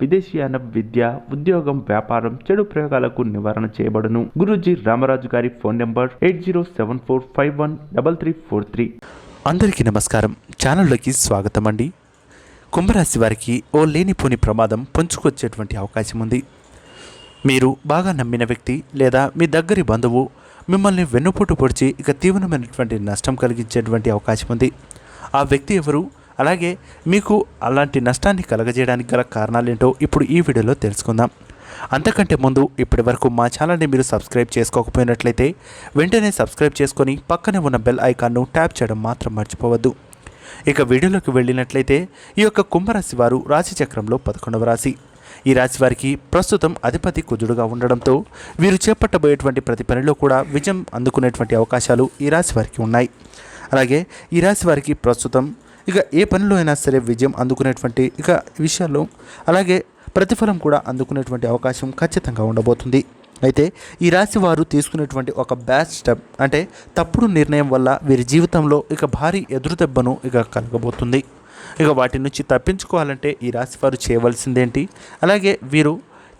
విదేశీయాన విద్య ఉద్యోగం వ్యాపారం చెడు ప్రయోగాలకు నివారణ చేయబడును. గురుజీ రామరాజు గారి phone number eight zero seven four five one double three four three. అందరికీ నమస్కారం. ఛానల్లోకి స్వాగతం అండి కుంభరాశి వారికి ఓ లేనిపోని ప్రమాదం పొంచుకొచ్చేటువంటి అవకాశం ఉంది. మీరు బాగా నమ్మిన వ్యక్తి లేదా మీ దగ్గరి బంధువు మిమ్మల్ని వెన్నుపోటు పొడిచి ఇక తీవ్రమైనటువంటి నష్టం కలిగించేటువంటి అవకాశం ఉంది. ఆ వ్యక్తి ఎవరు? అలాగే మీకు అలాంటి నష్టాన్ని కలగజేయడానికి గల కారణాలు ఏంటో ఇప్పుడు ఈ వీడియోలో తెలుసుకుందాం. అంతకంటే ముందు ఇప్పటి వరకు మా ఛానల్ని మీరు సబ్స్క్రైబ్ చేసుకోకపోయినట్లయితే వెంటనే సబ్స్క్రైబ్ చేసుకొని పక్కనే ఉన్న బెల్ ఐకాన్ను ట్యాప్ చేయడం మాత్రం మర్చిపోవద్దు. ఇక వీడియోలోకి వెళ్ళినట్లయితే ఈ యొక్క కుంభరాశి వారు రాశిచక్రంలో పదకొండవ రాశి. ఈ రాశి వారికి ప్రస్తుతం అధిపతి కుజుడుగా ఉండడంతో వీరు చేపట్టబోయేటువంటి ప్రతి పనిలో కూడా విజయం అందుకునేటువంటి అవకాశాలు ఈ రాశి వారికి ఉన్నాయి. అలాగే ఈ రాశి వారికి ప్రస్తుతం ఇక ఏ పనిలో అయినా సరే విజయం అందుకునేటువంటి ఇక విషయాల్లో అలాగే ప్రతిఫలం కూడా అందుకునేటువంటి అవకాశం ఖచ్చితంగా ఉండబోతుంది. అయితే ఈ రాశి వారు తీసుకునేటువంటి ఒక బ్యాడ్ స్టెప్ అంటే తప్పుడు నిర్ణయం వల్ల వీరి జీవితంలో ఇక భారీ ఎదురుదెబ్బను ఇక కలగబోతుంది. ఇక వాటి నుంచి తప్పించుకోవాలంటే ఈ రాశి వారు చేయవలసిందేంటి? అలాగే వీరు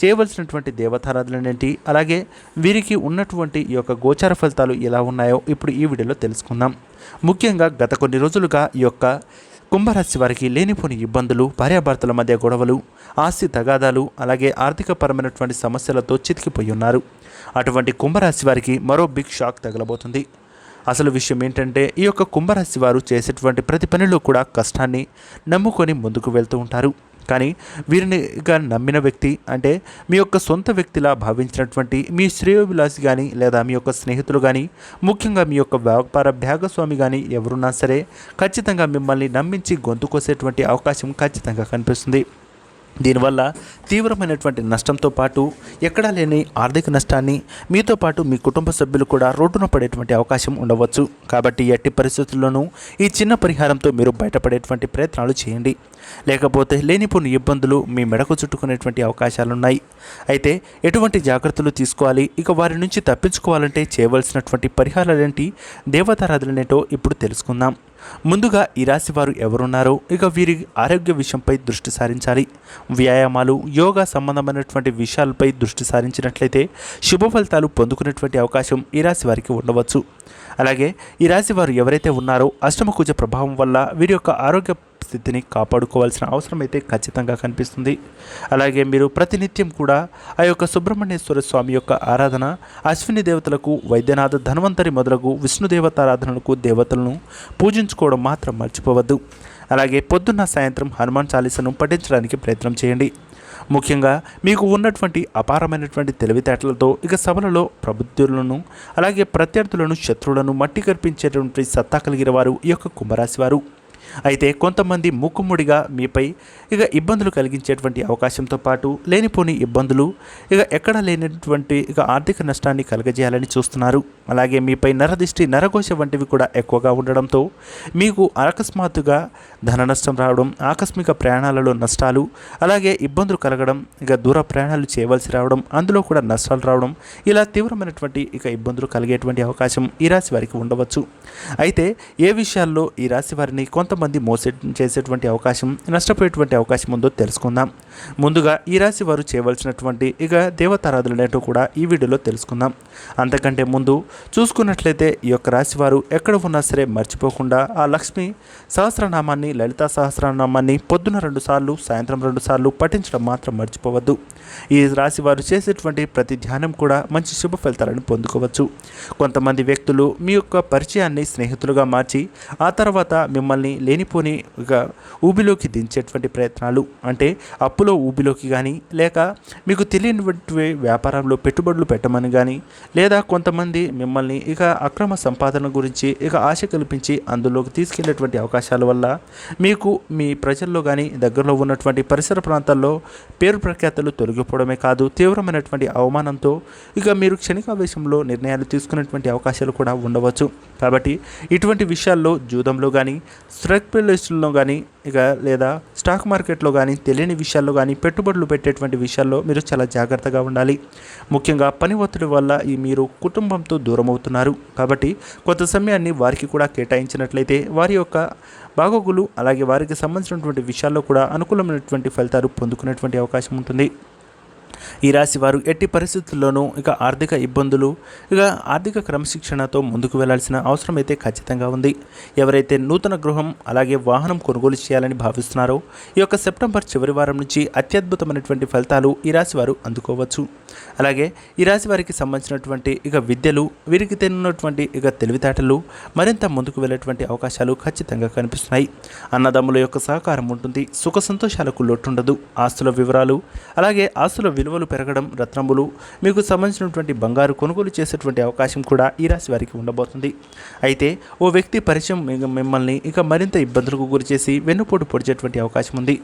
చేయవలసినటువంటి దేవతారాధనలు ఏంటి అలాగే వీరికి ఉన్నటువంటి ఈ యొక్క గోచార ఫలితాలు ఎలా ఉన్నాయో ఇప్పుడు ఈ వీడియోలో తెలుసుకుందాం. ముఖ్యంగా గత కొన్ని రోజులుగా ఈ యొక్క కుంభరాశి వారికి లేనిపోని ఇబ్బందులు భార్యాభర్తల మధ్య గొడవలు ఆస్తి తగాదాలు అలాగే ఆర్థికపరమైనటువంటి సమస్యలతో చితికిపోయి ఉన్నారు. అటువంటి కుంభరాశి వారికి మరో బిగ్ షాక్ తగలబోతుంది. అసలు విషయం ఏంటంటే ఈ యొక్క కుంభరాశి వారు చేసేటువంటి ప్రతి పనిలో కూడా కష్టాన్ని నమ్ముకొని ముందుకు వెళ్తూ ఉంటారు. కానీ వీరిని నమ్మిన వ్యక్తి అంటే మీ యొక్క సొంత వ్యక్తిలా భావించినటువంటి మీ శ్రేయోభిలాసి కానీ లేదా మీ యొక్క స్నేహితులు కానీ ముఖ్యంగా మీ యొక్క వ్యాపార భాగస్వామి కానీ ఎవరున్నా సరే ఖచ్చితంగా మిమ్మల్ని నమ్మించి గొంతు కోసేటువంటి అవకాశం ఖచ్చితంగా కనిపిస్తుంది. దీనివల్ల తీవ్రమైనటువంటి నష్టంతో పాటు ఎక్కడా లేని ఆర్థిక నష్టాన్ని మీతో పాటు మీ కుటుంబ సభ్యులు కూడా రోడ్డున పడేటువంటి అవకాశం ఉండవచ్చు. కాబట్టి ఎట్టి పరిస్థితుల్లోనూ ఈ చిన్న పరిహారంతో మీరు బయటపడేటువంటి ప్రయత్నాలు చేయండి. లేకపోతే లేనిపోని ఇబ్బందులు మీ మెడకు చుట్టుకునేటువంటి అవకాశాలున్నాయి. అయితే ఎటువంటి జాగ్రత్తలు తీసుకోవాలి? ఇక వారి నుంచి తప్పించుకోవాలంటే చేయవలసినటువంటి పరిహారాలేంటి? దేవతారాధులనేటో ఇప్పుడు తెలుసుకుందాం. ముందుగా ఈ రాశి వారు ఎవరున్నారో ఇక వీరి ఆరోగ్య విషయంపై దృష్టి సారించాలి. వ్యాయామాలు యోగా సంబంధమైనటువంటి విషయాలపై దృష్టి సారించినట్లయితే శుభ ఫలితాలు పొందుకునేటువంటి అవకాశం ఈ రాశి వారికి ఉండవచ్చు. అలాగే ఈ రాశి వారు ఎవరైతే ఉన్నారో అష్టమకుజ ప్రభావం వల్ల వీరి యొక్క ఆరోగ్య స్థితిని కాపాడుకోవాల్సిన అవసరం అయితే ఖచ్చితంగా కనిపిస్తుంది. అలాగే మీరు ప్రతినిత్యం కూడా ఆ యొక్క సుబ్రహ్మణ్యేశ్వర స్వామి యొక్క ఆరాధన అశ్విని దేవతలకు వైద్యనాథ ధన్వంతరి మొదలగు విష్ణు దేవతారాధనలకు దేవతలను పూజించుకోవడం మాత్రం మర్చిపోవద్దు. అలాగే పొద్దున్న సాయంత్రం హనుమాన్ చాలీసను పఠించడానికి ప్రయత్నం చేయండి. ముఖ్యంగా మీకు ఉన్నటువంటి అపారమైనటువంటి తెలివితేటలతో ఇక సభలలో ప్రబుద్ధులను అలాగే ప్రత్యర్థులను శత్రువులను మట్టి కల్పించేటువంటి సత్తా కలిగిన వారు ఈ యొక్క కుంభరాశి వారు. అయితే కొంతమంది మూకుమ్ముడిగా మీపై ఇక ఇబ్బందులు కలిగించేటువంటి అవకాశంతో పాటు లేనిపోని ఇబ్బందులు ఇక ఎక్కడ లేనటువంటి ఇక ఆర్థిక నష్టాన్ని కలగజేయాలని చూస్తున్నారు. అలాగే మీపై నరదిష్టి నరఘోష వంటివి కూడా ఎక్కువగా ఉండడంతో మీకు అకస్మాత్తుగా ధన నష్టం రావడం ఆకస్మిక ప్రయాణాలలో నష్టాలు అలాగే ఇబ్బందులు కలగడం ఇక దూర ప్రయాణాలు చేయవలసి రావడం అందులో కూడా నష్టాలు రావడం ఇలా తీవ్రమైనటువంటి ఇక ఇబ్బందులు కలిగేటువంటి అవకాశం ఈ రాశి వారికి ఉండవచ్చు. అయితే ఏ విషయాల్లో ఈ రాశి వారిని కొంతమంది మోసే చేసేటువంటి అవకాశం నష్టపోయేటువంటి అవకాశం ఉందో తెలుసుకుందాం. ముందుగా ఈ రాశి వారు చేయవలసినటువంటి ఇక దేవతారాధులనేటో కూడా ఈ వీడియోలో తెలుసుకుందాం. అంతకంటే ముందు చూసుకున్నట్లయితే ఈ యొక్క రాశి వారు ఎక్కడ ఉన్నా సరే మర్చిపోకుండా ఆ లక్ష్మి సహస్రనామాన్ని లలితా సహస్రనామాన్ని పొద్దున రెండు సార్లు సాయంత్రం రెండు సార్లు పఠించడం మాత్రం మర్చిపోవద్దు. ఈ రాశి వారు చేసేటువంటి ప్రతి ధ్యానం కూడా మంచి శుభ ఫలితాలను పొందుకోవచ్చు. కొంతమంది వ్యక్తులు మీ యొక్క పరిచయాన్ని స్నేహితులుగా మార్చి ఆ తర్వాత మిమ్మల్ని లేనిపోని ఇక ఊబిలోకి దించేటువంటి ప్రయత్నాలు అంటే అప్పులో ఊబిలోకి కానీ లేక మీకు తెలియనివంటి వ్యాపారంలో పెట్టుబడులు పెట్టమని కానీ లేదా కొంతమంది మిమ్మల్ని ఇక అక్రమ సంపాదన గురించి ఇక ఆశ కల్పించి అందులోకి తీసుకెళ్ళేటువంటి అవకాశాల వల్ల మీకు మీ ప్రజల్లో కానీ దగ్గరలో ఉన్నటువంటి పరిసర ప్రాంతాల్లో పేరు ప్రఖ్యాతలు తొలగిపోవడమే కాదు తీవ్రమైనటువంటి అవమానంతో ఇక మీరు క్షణికావేశంలో నిర్ణయాలు తీసుకునేటువంటి అవకాశాలు కూడా ఉండవచ్చు. కాబట్టి ఇటువంటి విషయాల్లో జూదంలో కానీ స్ట్రక్పిలిస్టుల్లో కానీ ఇక లేదా స్టాక్ మార్కెట్లో కానీ తెలియని విషయాల్లో కానీ పెట్టుబడులు పెట్టేటువంటి విషయాల్లో మీరు చాలా జాగ్రత్తగా ఉండాలి. ముఖ్యంగా పని ఒత్తిడి వల్ల ఈ మీరు కుటుంబంతో దూరం అవుతున్నారు కాబట్టి కొంత సమయాన్ని వారికి కూడా కేటాయించినట్లయితే వారి యొక్క బాగోగులు అలాగే వారికి సంబంధించినటువంటి విషయాల్లో కూడా అనుకూలమైనటువంటి ఫలితాలు పొందుకునేటువంటి అవకాశం ఉంటుంది. ఈ రాశి వారు ఎట్టి పరిస్థితుల్లోనూ ఇక ఆర్థిక ఇబ్బందులు ఇక ఆర్థిక క్రమశిక్షణతో ముందుకు వెళ్ళాల్సిన అవసరం అయితే ఖచ్చితంగా ఉంది. ఎవరైతే నూతన గృహం అలాగే వాహనం కొనుగోలు చేయాలని భావిస్తున్నారో ఈ యొక్క సెప్టెంబర్ చివరి వారం నుంచి అత్యద్భుతమైనటువంటి ఫలితాలు ఈ రాశి వారు అందుకోవచ్చు. అలాగే ఈ రాశి వారికి సంబంధించినటువంటి ఇక విద్యలు వీరికి తిన్నటువంటి ఇక తెలివితేటలు మరింత ముందుకు వెళ్ళేటువంటి అవకాశాలు ఖచ్చితంగా కనిపిస్తున్నాయి. అన్నదమ్ముల యొక్క సహకారం ఉంటుంది సుఖ సంతోషాలకు లోటుండదు. ఆస్తుల వివరాలు అలాగే ఆస్తుల విలువలు పెరగడం రత్నములు మీకు సంబంధించినటువంటి బంగారు కొనుగోలు చేసేటువంటి అవకాశం కూడా ఈ రాశి వారికి ఉండబోతుంది. అయితే ఓ వ్యక్తి పరిచయం మిమ్మల్ని ఇక మరింత ఇబ్బందులకు గురిచేసి వెన్నుపోటు పొడిచేటువంటి అవకాశం ఉంది.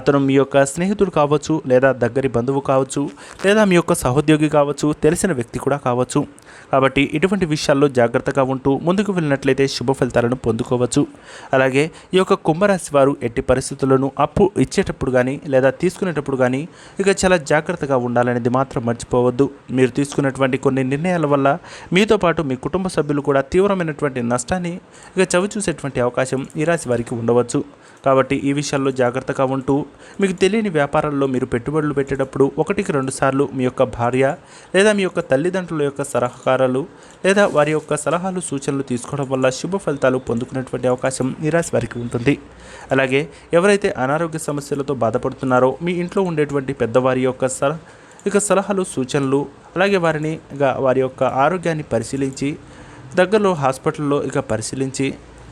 అతను మీ యొక్క స్నేహితుడు కావచ్చు లేదా దగ్గరి బంధువు కావచ్చు లేదా మీ యొక్క సహోద్యోగి కావచ్చు తెలిసిన వ్యక్తి కూడా కావచ్చు. కాబట్టి ఇటువంటి విషయాల్లో జాగ్రత్తగా ఉంటూ ముందుకు వెళ్ళినట్లయితే శుభ ఫలితాలను పొందుకోవచ్చు. అలాగే ఈ యొక్క కుంభరాశి వారు ఎట్టి పరిస్థితులను అప్పు ఇచ్చేటప్పుడు కానీ లేదా తీసుకునేటప్పుడు కానీ ఇక చాలా జాగ్రత్తగా ఉండాలనేది మాత్రం మర్చిపోవద్దు. మీరు తీసుకున్నటువంటి కొన్ని నిర్ణయాల వల్ల మీతో పాటు మీ కుటుంబ సభ్యులు కూడా తీవ్రమైనటువంటి నష్టాన్ని ఇక చవి చూసేటువంటి అవకాశం ఈ రాశి వారికి ఉండవచ్చు. కాబట్టి ఈ విషయాల్లో జాగ్రత్తగా ఉంటూ మీకు తెలియని వ్యాపారాల్లో మీరు పెట్టుబడులు పెట్టేటప్పుడు ఒకటికి రెండు సార్లు మీ యొక్క భార్య లేదా మీ యొక్క తల్లిదండ్రుల యొక్క సలహాకారాలు లేదా వారి యొక్క సలహాలు సూచనలు తీసుకోవడం వల్ల శుభ ఫలితాలు పొందుకునేటువంటి అవకాశం ఈ రాశి వారికి ఉంటుంది. అలాగే ఎవరైతే అనారోగ్య సమస్యలతో బాధపడుతున్నారో మీ ఇంట్లో ఉండేటువంటి పెద్దవారి యొక్క సలహా ఇక సలహాలు సూచనలు అలాగే వారిని ఇక వారి యొక్క ఆరోగ్యాన్ని పరిశీలించి దగ్గరలో హాస్పిటల్లో ఇక పరిశీలించి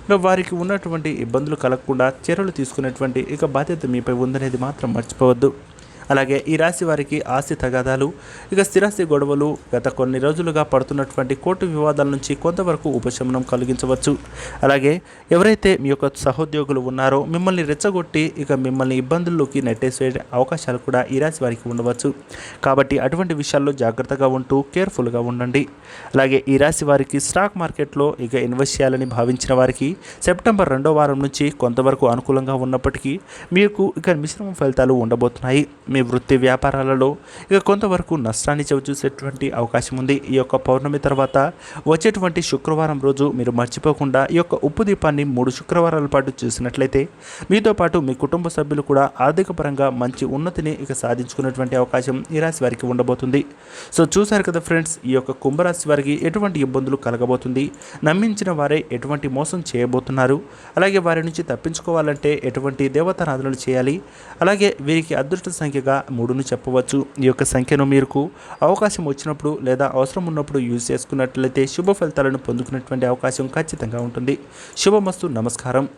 ఇక వారికి ఉన్నటువంటి ఇబ్బందులు కలగకుండా చర్యలు తీసుకునేటువంటి ఇక బాధ్యత మీపై ఉందనేది మాత్రం మర్చిపోవద్దు. అలాగే ఈ రాశి వారికి ఆస్తి తగాదాలు ఇక స్థిరాస్తి గొడవలు గత కొన్ని రోజులుగా పడుతున్నటువంటి కోర్టు వివాదాల నుంచి కొంతవరకు ఉపశమనం కలిగించవచ్చు. అలాగే ఎవరైతే మీ యొక్క సహోద్యోగులు ఉన్నారో మిమ్మల్ని రెచ్చగొట్టి ఇక మిమ్మల్ని ఇబ్బందుల్లోకి నెట్టేసే అవకాశాలు కూడా ఈ రాశి వారికి ఉండవచ్చు. కాబట్టి అటువంటి విషయాల్లో జాగ్రత్తగా ఉంటూ కేర్ఫుల్గా ఉండండి. అలాగే ఈ రాశి వారికి స్టాక్ మార్కెట్లో ఇక ఇన్వెస్ట్ చేయాలని భావించిన వారికి సెప్టెంబర్ రెండో వారం నుంచి కొంతవరకు అనుకూలంగా ఉన్నప్పటికీ మీకు ఇక మిశ్రమ ఫలితాలు ఉండబోతున్నాయి. మీ వృత్తి వ్యాపారాలలో ఇక కొంతవరకు నష్టాన్ని చవిచూసేటువంటి అవకాశం ఉంది. ఈ యొక్క పౌర్ణమి తర్వాత వచ్చేటువంటి శుక్రవారం రోజు మీరు మర్చిపోకుండా ఈ యొక్క ఉప్పు దీపాన్ని మూడు శుక్రవారాల పాటు చూసినట్లయితే మీతో పాటు మీ కుటుంబ సభ్యులు కూడా ఆర్థిక పరంగా మంచి ఉన్నతిని ఇక సాధించుకునేటువంటి అవకాశం ఈ రాశి వారికి ఉండబోతుంది. సో చూశారు కదా ఫ్రెండ్స్ ఈ యొక్క కుంభరాశి వారికి ఎటువంటి ఇబ్బందులు కలగబోతుంది. నమ్మించిన వారే ఎటువంటి మోసం చేయబోతున్నారు. అలాగే వారి నుంచి తప్పించుకోవాలంటే ఎటువంటి దేవతారాధనలు చేయాలి. అలాగే వీరికి అదృష్ట సంఖ్యగా మూడును చెప్పవచ్చు. ఈ యొక్క సంఖ్యను మీకు అవకాశం వచ్చినప్పుడు లేదా అవసరం ఉన్నప్పుడు యూజ్ చేసుకున్నట్లయితే శుభ ఫలితాలను పొందుకునేటువంటి అవకాశం ఖచ్చితంగా ఉంటుంది. శుభమస్తు. నమస్కారం.